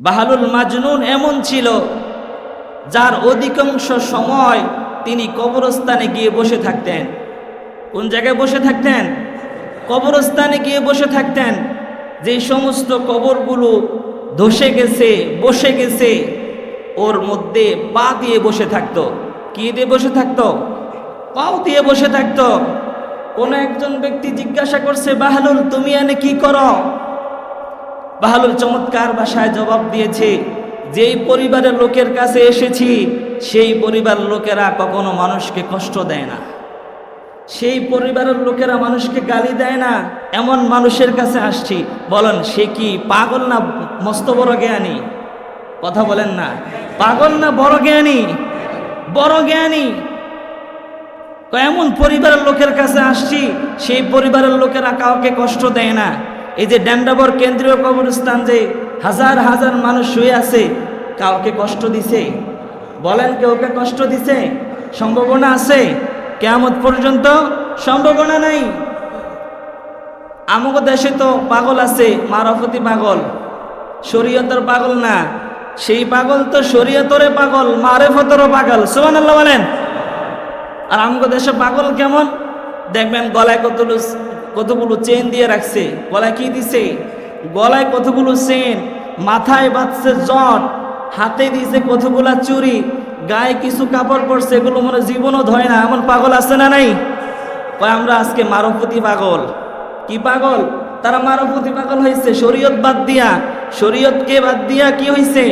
বাহালুল মাজনুন এমন ছিল যার অধিকাংশ সময় তিনি কবরস্থানে গিয়ে বসে থাকতেন। কোন জায়গায় বসে থাকতেন? কবরস্থানে গিয়ে বসে থাকতেন। যে সমস্ত কবরগুলো ধসে গেছে, বসে গেছে, ওর মধ্যে পা দিয়ে বসে থাকতো। কি দিয়ে বসে থাকতো? পাও দিয়ে বসে থাকতো। কোন একজন ব্যক্তি জিজ্ঞাসা করছে বাহালুল তুমি এনে কি করো? বাহালুল চমৎকার ভাষায় জবাব দিয়েছে, যেই পরিবারের লোকের কাছে এসেছি, সেই পরিবার লোকেরা কখনো মানুষকে কষ্ট দেয় না। সেই পরিবারের লোকেরা মানুষকে গালি দেয় না, এমন মানুষের কাছে আসছি। বলেন, সে কি পাগল না মস্ত বড় জ্ঞানী? কথা বলেন না। পাগল না বড় জ্ঞানী? বড় জ্ঞানী। এমন পরিবারের লোকের কাছে আসছি, সেই পরিবারের লোকেরা কাউকে কষ্ট দেয় না। এই যে ড্যান্ডাবর কেন্দ্রীয় কবরস্থান যে হাজার হাজার মানুষ শুয়ে আছে, কাউকে কষ্ট দিছে? বলেন কেউকে কষ্ট দিছে? সম্ভাবনা আছে? কেমন পর্যন্ত সম্ভাবনা নাই। আমাকে দেশে তো পাগল আছে, মারফতি পাগল। শরীয়তের পাগল না। সেই পাগল তো শরীয়তরে পাগল, মারেফতরও পাগল। সুবান আল্লাহ বলেন। আর আমাকে দেশে পাগল কেমন? দেখবেন গলায় কতগুলো কতগুলো চেন দিয়ে রাখছে? গলায় কি দিছে? গলায় কতগুলো চেন? মাথায় বাঁধছে জট। হাতে দিছে কতগুলা চুরি গায়ে কিছু কাপড় পরছে, এগুলো মনে জীবনও ধয় না। এমন পাগল আছে না নাই? আমরা আজকে মারফতি পাগল। কি পাগল? তারা মারফতি পাগল হয়েছে। শরীয়ত বাদ দিয়া। শরীয়তকে বাদ দিয়া কি হয়েছে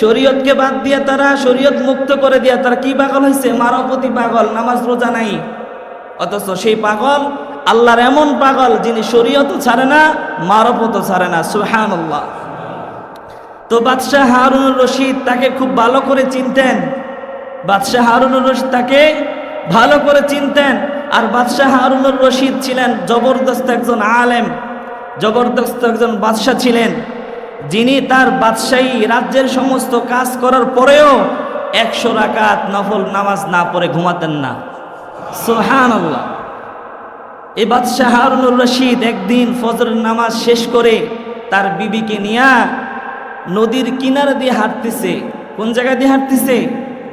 শরীয়তকে বাদ দিয়া তারা শরীয়ত মুক্ত করে দিয়া তারা কি পাগল হয়েছে মারফতি পাগল, নামাজ রোজা নাই। অথচ সেই পাগল আল্লাহর এমন পাগল যিনি শরীয়তও ছাড়ে না, মারফতও ছাড়ে না সুহান তো বাদশাহ হারুনুর রশিদ তাকে খুব ভালো করে চিনতেন। বাদশাহ হারুনুর রশিদ তাকে ভালো করে চিনতেন। আর বাদশাহ হারুনুর রশিদ ছিলেন জবরদস্ত একজন আলেম, জবরদস্ত একজন বাদশাহ ছিলেন। যিনি তার বাদশাহী রাজ্যের সমস্ত কাজ করার পরেও একশো রাকাত নফল নামাজ না পড়ে ঘুমাতেন না। সোহান আল্লাহ এই বাদশাহ হারুনুর রশিদ একদিন ফজরের নামাজ শেষ করে তার বিবিকে নিয়া নদীর কিনারা দিয়ে হাঁটতেছে। কোন জায়গা দিয়ে হাঁটতেছে?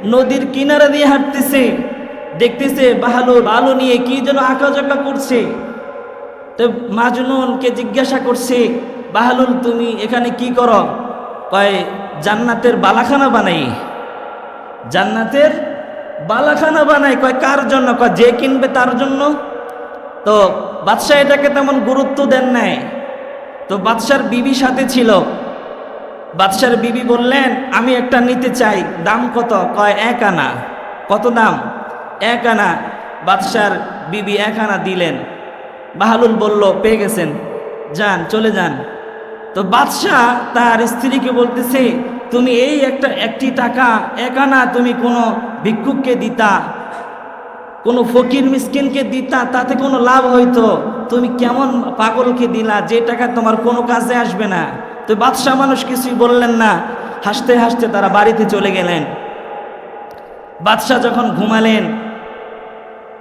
নদীর কিনারা দিয়ে হাঁটতেছে। দেখতেছে বাহালু বালু নিয়ে কি যেন আঁকাজোকা করছে। তো মাজনুনকে জিজ্ঞাসা করছে, বাহালুল, তুমি এখানে কি করো? কয়, জান্নাতের বালাখানা বানাই। জান্নাতের বালাখানা বানাই। কয়, কার জন্য? কয়, যে কিনবে তার জন্য। তো বাদশাহ এটাকে তেমন গুরুত্ব দেন নাই। তো বাদশার বিবি সাথে ছিল। বাদশার বিবি বললেন, আমি একটা নিতে চাই। দাম কত? কয়, এক আনা। কত দাম? এক আনা। বাদশার বিবি এক আনা দিলেন। বাহালুল বলল, পেয়ে গেছেন। যান, চলে যান। তো বাদশাহ তার স্ত্রীকে বলতেছে, তুমি এই একটা, একটি টাকা এক আনা তুমি কোনো ভিক্ষুককে দিতা। কোনো ফকির মিসকিনকে দিতা, তাতে কোনো লাভ হইতো। তুমি কেমন পাগলকে দিলা, যে টাকা তোমার কোনো কাজে আসবে না। তো বাদশাহ মানুষ কিছুই বললেন না। হাসতে হাসতে তারা বাড়িতে চলে গেলেন। বাদশাহ যখন ঘুমালেন,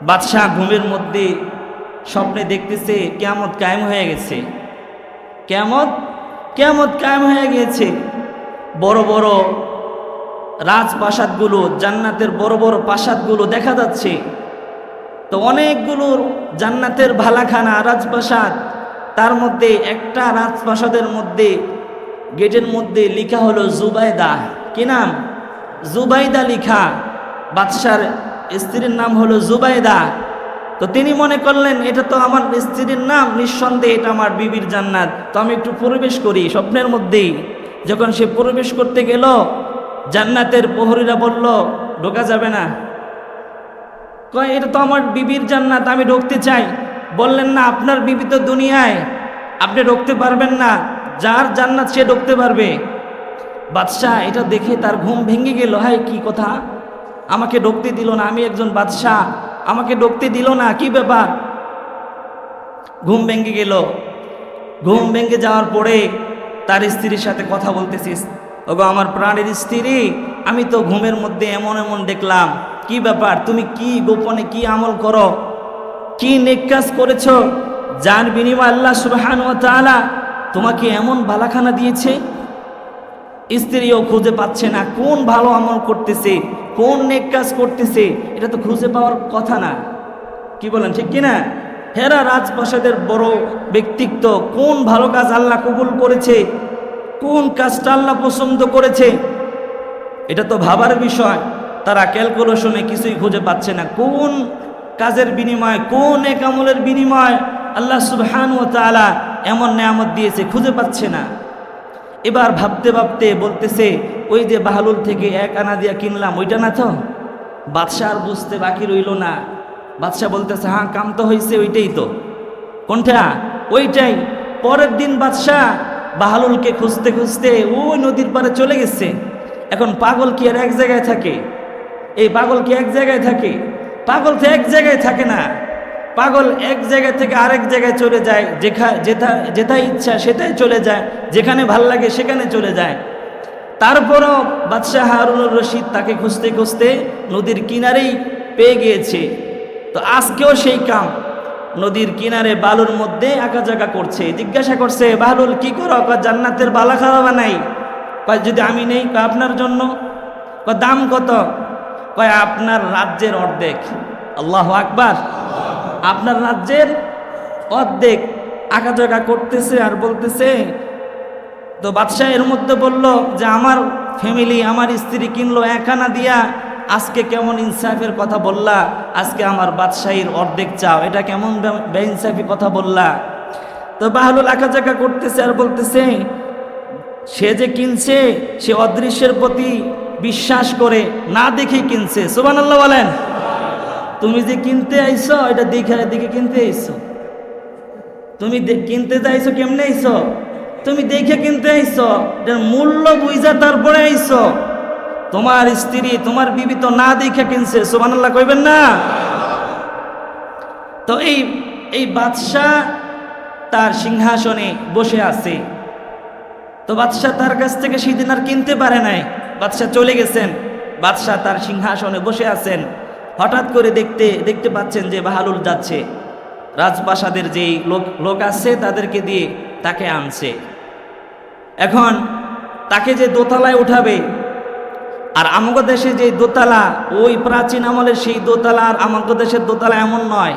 বাদশাহ ঘুমের মধ্যে স্বপ্নে দেখতেছে কেমত কায়েম হয়ে গেছে। কেমত কেমত কায়েম হয়ে গিয়েছে বড় বড় রাজপ্রাসাদগুলো, জান্নাতের বড় বড় প্রাসাদগুলো দেখা যাচ্ছে। তো অনেকগুলো জান্নাতের ভালাখানা, রাজপ্রাসাদ, তার মধ্যে একটা রাজপ্রাসাদের মধ্যে, গেটের মধ্যে লিখা হলো জুবাইদা। কি নাম? জুবাইদা লিখা। বাদশার স্ত্রীর নাম হলো জুবাইদা। তো তিনি মনে করলেন, এটা তো আমার স্ত্রীর নাম, নিঃসন্দেহে এটা আমার বিবির জান্নাত। তো আমি একটু প্রবেশ করি স্বপ্নের মধ্যেই যখন সে প্রবেশ করতে গেল, জান্নাতের প্রহরীরা বলল, ঢোকা যাবে না। কয়, এটা তো আমার বিবির জান্নাত, আমি ঢুকতে চাই। বললেন, না, আপনার বিবি তো দুনিয়ায়, আপনি ঢুকতে পারবেন না। যার জান্নাত সে ঢুকতে পারবে। বাদশাহ এটা দেখে তার ঘুম ভেঙে গেল। হাই কি কথা? আমাকে ঢুকতে দিল না, আমি একজন বাদশাহ। আমাকে ঢুকতে দিল না, কি ব্যাপার? ঘুম ভেঙে গেল। ঘুম ভেঙে যাওয়ার পরে তার স্ত্রীর সাথে কথা বলতেছিস। ওগো, আমার প্রাণের স্ত্রী, আমি তো ঘুমের মধ্যে এমন এমন দেখলাম। কি ব্যাপার? তুমি কি গোপনে কি আমল করো? কি নেকাজ করেছ? যার বিনিময় আল্লাহ সুবহান ও তাআলা তোমাকে এমন বালাখানা দিয়েছে, স্ত্রীও খুঁজে পাচ্ছে না কোন ভালো আমল করতেছে, কোন নেক কাজ করতেছে, এটা তো খুঁজে পাওয়ার কথা না। কি বলেন, ঠিক কি না হেরা রাজপ্রাসাদের বড় ব্যক্তিত্ব, কোন ভালো কাজ আল্লাহ কবুল করেছে, কোন কাজটা আল্লাহ পছন্দ করেছে, এটা তো ভাবার বিষয়। তারা ক্যালকুলেশনে কিছুই খুঁজে পাচ্ছে না। কোন কাজের বিনিময়, কোন এক আমলের বিনিময় আল্লাহ সুবহান ও তাআলা এমন নেয়ামত দিয়েছে, খুঁজে পাচ্ছে না। এবার ভাবতে ভাবতে বলতেছে, ওই যে বাহালুল থেকে এক আনা দিয়া কিনলাম, ওইটা না তো? বাদশাহ আর বুঝতে বাকি রইল না। বাদশাহ বলতেছে হ্যাঁ কাম তো হয়েছে ওইটাই তো। কোনটা? ওইটাই। পরের দিন বাদশাহ বাহালুলকে খুঁজতে খুঁজতে ওই নদীর পারে চলে গেছে। এখন পাগল কি আর এক জায়গায় থাকে? এই পাগল কি এক জায়গায় থাকে? পাগল তো এক জায়গায় থাকে না। পাগল এক জায়গা থেকে আরেক জায়গায় চলে যায়, যেখা যেটা যেটা ইচ্ছা সেটাই চলে যায়, যেখানে ভালো লাগে সেখানে চলে যায়। তারপরও বাদশাহ হারুনুর রশিদ তাকে খুঁজতে খুঁজতে নদীর কিনারেই পেয়ে গিয়েছে। তো আজকেও সেই কাম। নদীর কিনারে বালুর মধ্যে আঁকা জায়গা করছে। জিজ্ঞাসা করছে, বালুল, কি করো? জান্নাতের বালা খাওয়া নাই? কয়, যদি আমি নেই আপনার জন্য? দাম কত? কয়, আপনার রাজ্যের অর্ধেক। আল্লাহ আকবার। আপনার রাজ্যের অর্ধেক। আঁকা জায়গা করতেছে আর বলতেছে, তো বাদশাহ এর মধ্যে বলল যে, আমার ফ্যামিলি আমার স্ত্রী কিনলো একানা দিয়া। আজকে কেমন ইনসাফের কথা বললা? আজকে আমার বাদশাহীর অর্ধেক চাও। এটা কেমন বেইনসাফি কথা বললা? তো বাহলুল আঁকা জায়গা করতেছে আর বলতেছে, সে যে কিনছে, সে অদৃশ্যের প্রতি বিশ্বাস করে না দেখে কিনছে। সুবান আল্লাহ বলেন। তুমি যে কিনতে আইছো, এটা দেখে দেখে কিনতে আইছো। তুমি কিনতে চাইছো, কেমনে আইছো? তুমি দেখে কিনতে আইছো, এটার মূল্য বুঝা তারপরে আইছো। তোমার স্ত্রী, তোমার বিবি তো না দেখে কিনছে। সুবহানাল্লাহ কইবেন না? তো এই এই বাদশাহ তার সিংহাসনে বসে আছে। তো বাদশাহ তার কাছ থেকে সেদিন আর কিনতে পারে নাই। বাদশাহ চলে গেছেন। বাদশাহ তার সিংহাসনে বসে আছেন। হঠাৎ করে দেখতে দেখতে পাচ্ছেন যে বাহালুল যাচ্ছে। রাজপ্রাসাদের যেই লোক লোক আছে তাদেরকে দিয়ে তাকে আনছে। এখন তাকে যে দোতলায় উঠাবে, আর আমাগো দেশে যে দোতলা, ওই প্রাচীন আমলের সেই দোতলা আর আমাগো দেশের দোতলা এমন নয়।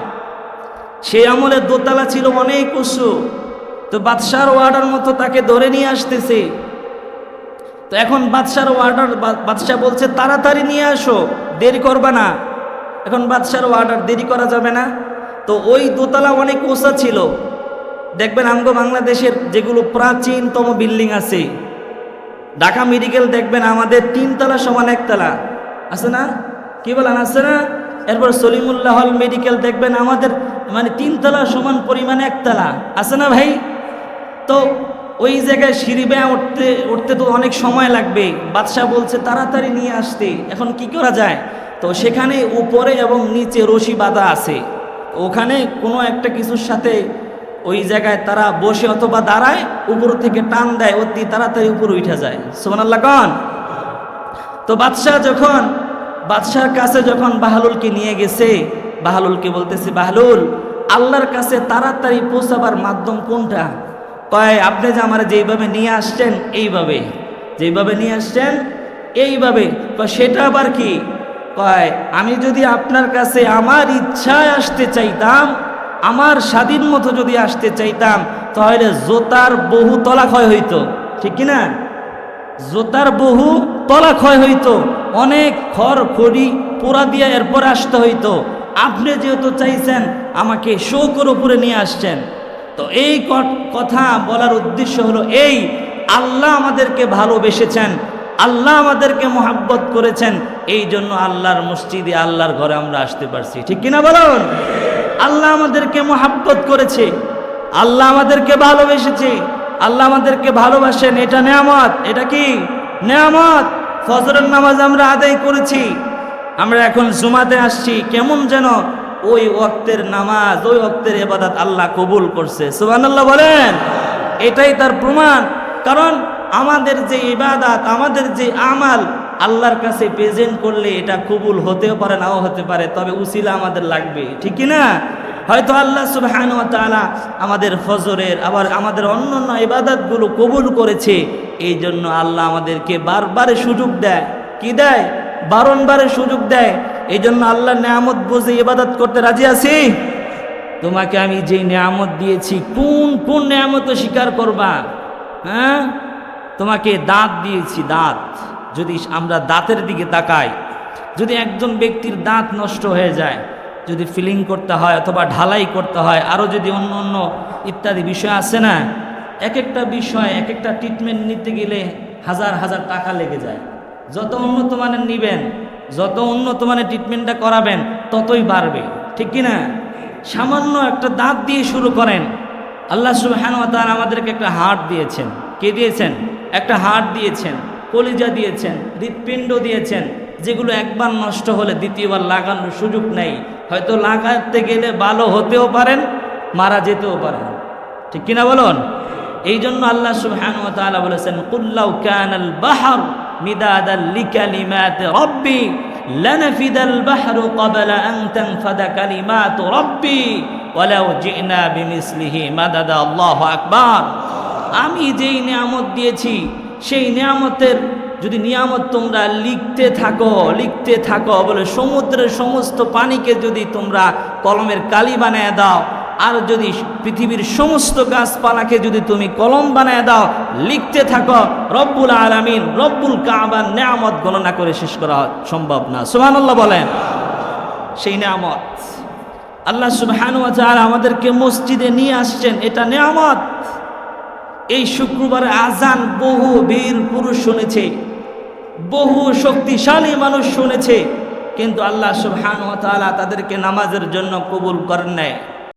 সেই আমলের দোতলা ছিল অনেক উঁচু। তো বাদশার ওয়ার্ডার মতো তাকে ধরে নিয়ে আসতেছে। তো এখন বাদশার ওয়ার্ডার বাদশাহ বলছে, তাড়াতাড়ি নিয়ে আসো, দেরি করবা না। এখন বাদশার ওয়ার্ডার দেরি করা যাবে না। তো ওই দোতলা অনেক উঁচা ছিল। দেখবেন আমগো বাংলাদেশের যেগুলো প্রাচীনতম বিল্ডিং আছে, ঢাকা মেডিকেল দেখবেন আমাদের তিনতলা সমান একতলা। আছে না? কি বলেন, আছে না? এরপর সলিমুল্লাহ হল মেডিকেল দেখবেন আমাদের মানে তিনতলা সমান পরিমাণে একতলা। আছে না ভাই? তো ওই জায়গায় সিঁড়ি বেয়া উঠতে উঠতে তো অনেক সময় লাগবে। বাদশাহ বলছে, তাড়াতাড়ি নিয়ে আসতে, এখন কি করা যায়? তো সেখানে উপরে এবং নিচে রশি বাঁধা আছে। ওখানে কোনো একটা কিছুর সাথে ওই জায়গায় তারা বসে অথবা দাঁড়ায়, উপর থেকে টান দেয়, অতি তাড়াতাড়ি উপরে উঠে যায়। সোমান আল্লাহ কন। তো বাদশাহ যখন, বাদশাহর কাছে যখন বাহালুলকে নিয়ে গেছে, বাহালুলকে বলতেছে, বাহালুল, আল্লাহর কাছে তাড়াতাড়ি পৌঁছাবার মাধ্যম কোনটা? কয়, আপনি যে আমার যেইভাবে নিয়ে আসছেন, এইভাবে। যেইভাবে নিয়ে আসছেন, এইভাবে। সেটা আবার কি? কয়, আমি যদি আপনার কাছে আমার ইচ্ছায় আসতে চাইতাম, আমার স্বাধীন মতো যদি আসতে চাইতাম, তাহলে জোতার বহু তলা ক্ষয় হইতো। ঠিক কি না জোতার বহু তলা ক্ষয় হইতো। অনেক খড়, খড়ি, পোড়া দিয়ে এরপর আসতে হইতো। আপনি যেহেতু চাইছেন, আমাকে শোকর উপরে নিয়ে আসছেন। তো এই কথা বলার উদ্দেশ্য হলো এই, আল্লাহ আমাদেরকে ভালোবেসেছেন, আল্লাহ আমাদেরকে মোহাব্বত করেছেন এই জন্য আল্লাহর মসজিদে আল্লাহর ঘরে আমরা আসতে পারছি। ঠিক কিনা বলুন? আল্লাহ আমাদেরকে মোহাব্বত করেছে, আল্লাহ আমাদেরকে ভালোবেসেছে, আল্লাহ আমাদেরকে ভালোবাসেন, এটা নেয়ামত। এটা কি? নেয়ামত। ফজরের নামাজ আমরা আদায় করেছি, আমরা এখন জুমাতে আসছি, কেমন যেন ওই ওক্তের নামাজ, ওই ওক্তের এবাদাত আল্লাহ কবুল করছে। সুবহানাল্লাহ বলেন? এটাই তার প্রমাণ। কারণ আমাদের যে ইবাদাত, আমাদের যে আমাল আল্লাহর কাছে প্রেজেন্ট করলে এটা কবুল হতেও পারে, নাও হতে পারে, তবে উসিলা আমাদের লাগবে। ঠিক না? হয়তো আল্লাহ সুবহান তাআলা আমাদের ফজরের, আবার আমাদের অন্যান্য ইবাদতগুলো কবুল করেছে এই জন্য আল্লাহ আমাদেরকে বারবারে সুযোগ দেয়। কি দেয়? বারংবারে সুযোগ দেয়। এই জন্য আল্লাহ নিয়ামত বুঝে ইবাদত করতে রাজি আছি? তোমাকে আমি যে নিয়ামত দিয়েছি, কোন কোন নিয়ামত স্বীকার করবা? হ্যাঁ? তোমাকে দাঁত দিয়েছি, দাঁত। যদি আমরা দাঁতের দিকে তাকাই, যদি একজন ব্যক্তির দাঁত নষ্ট হয়ে যায়, যদি ফিলিং করতে হয় অথবা ঢালাই করতে হয় আরও যদি অন্য অন্য ইত্যাদি বিষয় আছে না এক একটা বিষয় এক একটা ট্রিটমেন্ট নিতে গেলে হাজার হাজার টাকা লেগে যায়। যত উন্নত মানের নিবেন যত উন্নত মানের ট্রিটমেন্টটা করাবেন, ততই বাড়বে। ঠিক কি না সামান্য একটা দাঁত দিয়ে শুরু করেন। আল্লাহ সুবহান তাআলা আমাদেরকে একটা হার্ট দিয়েছেন। কে দিয়েছেন? একটা হার্ট দিয়েছেন, কলিজা দিয়েছেন, হৃৎপিণ্ড দিয়েছেন, যেগুলো একবার নষ্ট হলে দ্বিতীয়বার লাগানোর সুযোগ নেই। হয়তো লাগাতে গেলে ভালো হতেও পারেন, মারা যেতেও পারেন। ঠিক কিনা বলুন? এই জন্য আল্লাহ সুবহান তাআলা বলেছেন, কুল্লাউ কানাল বাহর মিদাদাল লিকালিমাত রাব্বি লানাফিদাল বাহরু ক্বাবলা আন তানফাদা কালিমাত রাব্বি, ওয়ালাউ জিনা বিমিসলিহি মাদাদা, আল্লাহু আকবার। আমি যেই নিয়ামত দিয়েছি, সেই নিয়ামতের যদি নিয়ামত তোমরা লিখতে থাকো লিখতে থাকো বলে সমুদ্রের সমস্ত পানিকে যদি তোমরা কলমের কালি বানিয়ে দাও আর যদি পৃথিবীর সমস্ত গাছপালাকে যদি তুমি কলম বানায় দাও, লিখতে থাকো, রব্বুল আলামিন রব্বুল কাবার নেয়ামত গণনা করে শেষ করা সম্ভব না। সুবহানাল্লাহ বলেন, সেই নেয়ামত। আল্লাহ তাআলা আমাদেরকে মসজিদে নিয়ে আসছেন, এটা নেয়ামত। এই শুক্রবারে আজান বহু বীর পুরুষ শুনেছে, বহু শক্তিশালী মানুষ শুনেছে, কিন্তু আল্লাহ তাআলা তাদেরকে নামাজের জন্য কবুল করেন নাই।